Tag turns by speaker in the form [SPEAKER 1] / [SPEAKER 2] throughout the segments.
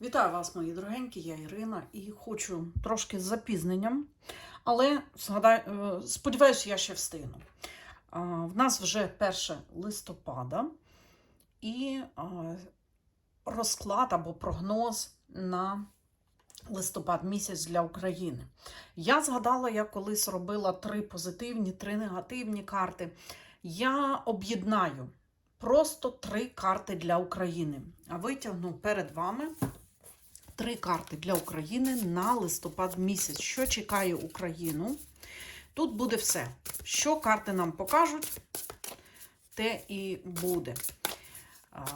[SPEAKER 1] Вітаю вас, мої дорогенькі, я Ірина, і хочу трошки з запізненням, але е, сподіваюся, я ще встигну. В нас вже 1 листопада і розклад або прогноз на листопад місяць для України. Я згадала, я колись робила три позитивні, три негативні карти. Я об'єднаю просто три карти для України. А витягну перед вами три карти для України на листопад місяць. Що чекає Україну? Тут буде все. Що карти нам покажуть, те і буде. А,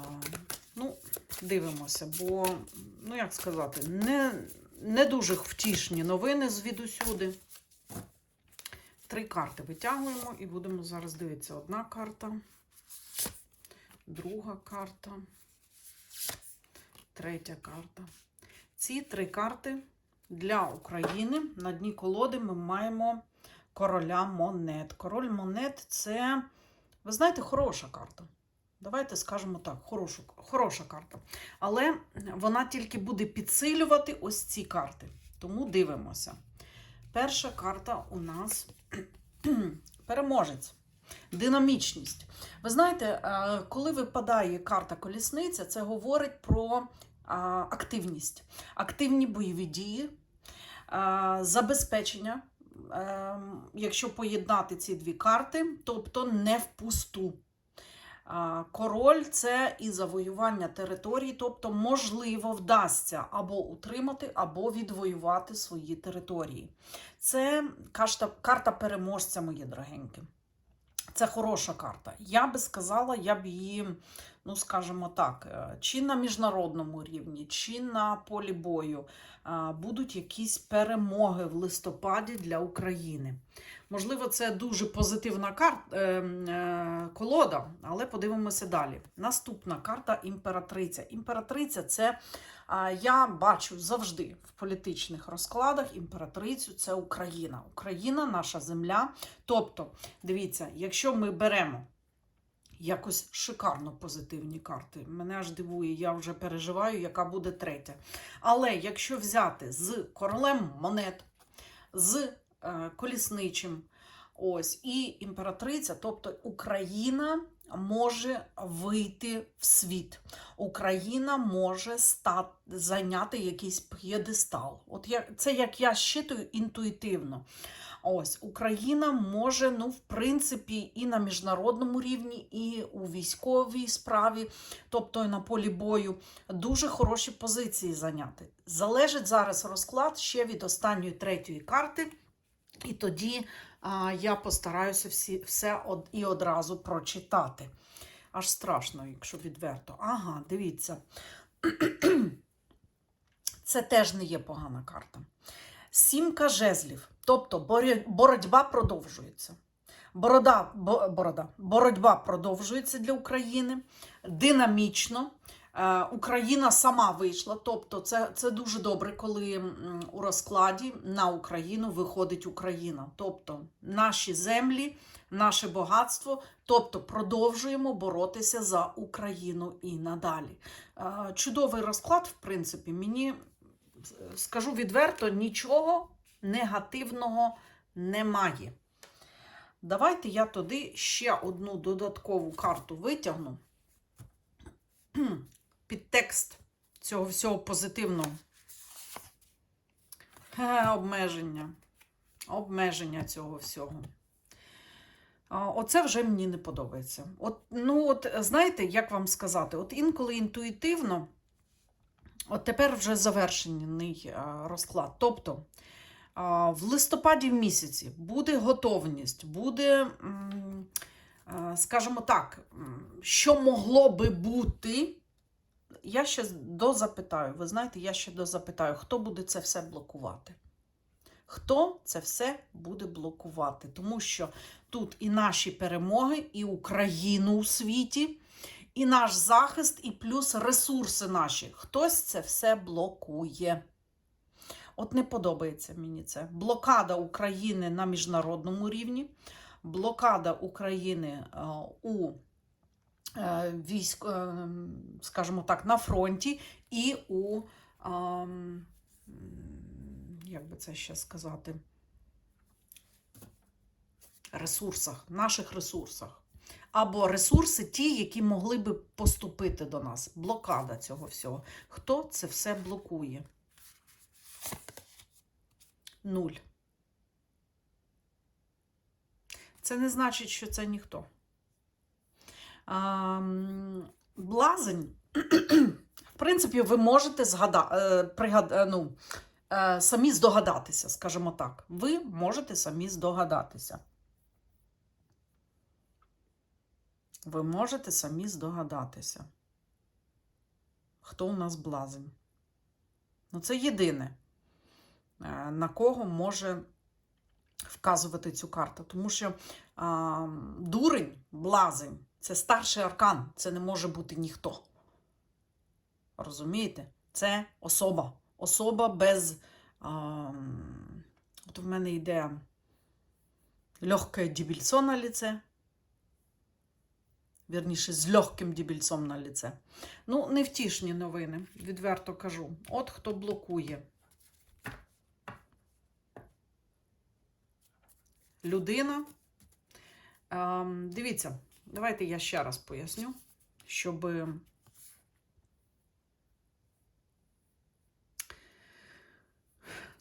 [SPEAKER 1] ну, дивимося, бо, ну як сказати, не, не дуже втішні новини звідусюди. Три карти витягуємо і будемо зараз дивитися. Одна карта, друга карта, третя карта. Ці три карти для України. На дні колоди ми маємо короля монет. Король монет це, ви знаєте, хороша карта. Давайте скажемо так, хорошу, хороша карта. Але вона тільки буде підсилювати ось ці карти. Тому дивимося. Перша карта у нас переможець. Динамічність. Ви знаєте, е, коли випадає карта колісниця, це говорить про активність, активні бойові дії, забезпечення, е, якщо поєднати ці дві карти, тобто не впусту. Король це і завоювання території, тобто, можливо, вдасться або утримати, або відвоювати свої території. Це карта, карта переможця, мої дорогенькі. Це хороша карта. Я би сказала, я б її, ну скажімо так, е, чи на міжнародному рівні, чи на полі бою е, будуть якісь перемоги в листопаді для України. Можливо, це дуже позитивна карта, е, е, колода, але подивимося далі. Наступна карта імператриця. Імператриця це я бачу завжди в політичних розкладах імператрицю це Україна. Україна, наша земля. Тобто, дивіться, якщо ми беремо якось шикарно позитивні карти, мене аж дивує, я вже переживаю, яка буде третя. Але якщо взяти з королем монет, з е, колісничим, ось і імператриця, тобто Україна може вийти в світ. Україна може стати, зайняти якийсь п'єдестал. От я, це як я щитую інтуїтивно. Ось Україна може, ну, в принципі, і на міжнародному рівні, і у військовій справі, тобто на полі бою, дуже хороші позиції зайняти. Залежить зараз розклад ще від останньої третьої карти, і тоді а, я постараюся всі, все од, і одразу прочитати. Аж страшно, якщо відверто. Ага, дивіться. Це теж не є погана карта. Сімка жезлів. Тобто боротьба продовжується. Борода, бо- борода, боротьба продовжується для України динамічно. Е, Україна сама вийшла. Тобто, це, це дуже добре, коли у розкладі на Україну виходить Україна. Тобто наші землі, наше багатство. Тобто продовжуємо боротися за Україну і надалі. Е, Чудовий розклад, в принципі, мені е, скажу відверто, нічого негативного немає. Давайте я туди ще одну додаткову карту витягну під текст цього всього позитивного. Обмеження. Обмеження цього всього. Оце вже мені не подобається. От, ну, от, знаєте, як вам сказати, от інколи інтуїтивно, от тепер вже завершений розклад. Тобто, в листопаді в місяці буде готовність, буде, скажімо так, що могло би бути. Я ще дозапитаю, ви знаєте, я ще дозапитаю, хто буде це все блокувати. Хто це все буде блокувати? Тому що тут і наші перемоги, і Україну у світі, і наш захист, і плюс ресурси наші. Хтось це все блокує. От не подобається мені це. Блокада України на міжнародному рівні, блокада України е, у військ, е, скажімо так, на фронті і у як би це ще сказати, ресурсах, наших ресурсах. Або ресурси ті, які могли би поступити до нас. Блокада цього всього. Хто це все блокує? Нуль. Це не значить, що це ніхто. Блазень, в принципі, ви можете згада, е, пригад, е, ну, е, самі здогадатися, скажімо так. Ви можете самі здогадатися. Ви можете самі здогадатися. Хто у нас блазень? Ну, це єдине, на кого може вказувати цю карту. Тому що а, дурень, блазень це старший аркан, це не може бути ніхто. Розумієте? Це особа. Особа без. А, от в мене йде легке дібільцо на ліце. Вірніше, з легким дібільцом на ліце. Ну, невтішні новини, відверто кажу. От хто блокує. Людина. Ем, дивіться, давайте я ще раз поясню, щоб.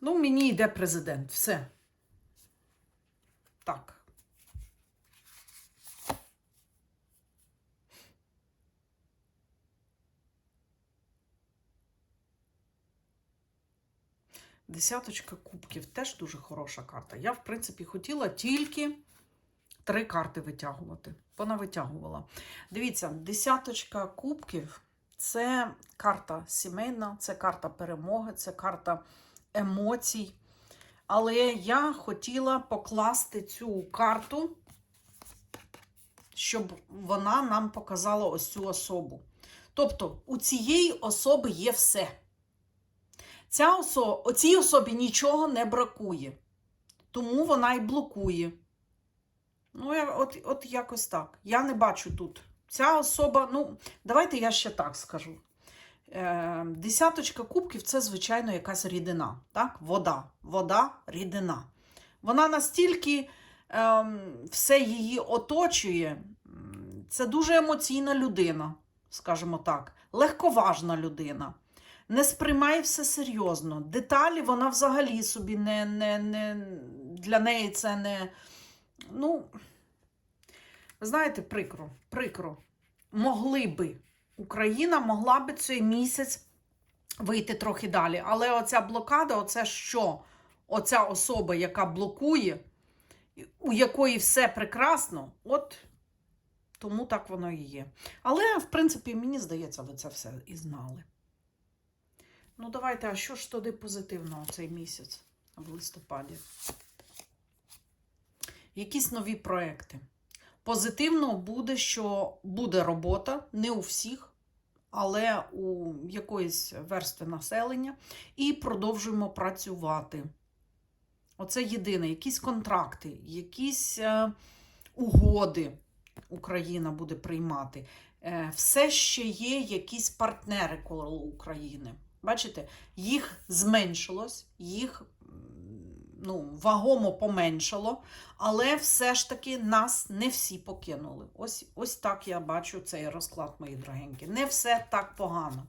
[SPEAKER 1] Ну, мені йде президент. Все. Так. Десяточка кубків теж дуже хороша карта. Я, в принципі, хотіла тільки три карти витягувати. Вона витягувала. Дивіться, десяточка кубків це карта сімейна, це карта перемоги, це карта емоцій. Але я хотіла покласти цю карту, щоб вона нам показала ось цю особу. Тобто, у цієї особи є все. Ця осо... Цій особі нічого не бракує, тому вона і блокує. Ну, я, от, от якось так. Я не бачу тут. Ця особа, ну, давайте я ще так скажу. Е, Десяточка кубків це, звичайно, якась рідина. Так? Вода. Вода, рідина. Вона настільки е, все її оточує. Це дуже емоційна людина, скажімо так, легковажна людина. Не сприймає все серйозно. Деталі вона взагалі собі не, не, не для неї це не. Ну, знаєте, прикро, прикро. Могли би, Україна могла би цей місяць вийти трохи далі. Але оця блокада, оце що? Оця особа, яка блокує, у якої все прекрасно, от тому так воно і є. Але, в принципі, мені здається, ви це все і знали. Ну, давайте, а що ж туди позитивного цей місяць в листопаді? Якісь нові проекти. Позитивно буде, що буде робота, не у всіх, але у якоїсь верстви населення, і продовжуємо працювати. Оце єдине, якісь контракти, якісь е, угоди Україна буде приймати. Е, все ще є якісь партнери коло України. Бачите, їх зменшилось, їх ну, вагомо поменшало, але все ж таки нас не всі покинули. Ось, ось так я бачу цей розклад, мої дорогенькі. Не все так погано.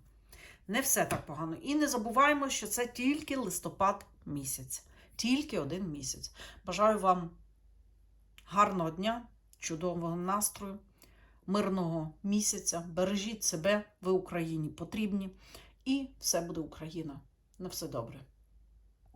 [SPEAKER 1] Не все так погано. І не забуваємо, що це тільки листопад місяць. Тільки один місяць. Бажаю вам гарного дня, чудового настрою, мирного місяця. Бережіть себе, ви Україні потрібні. І все буде Україна. На все добре.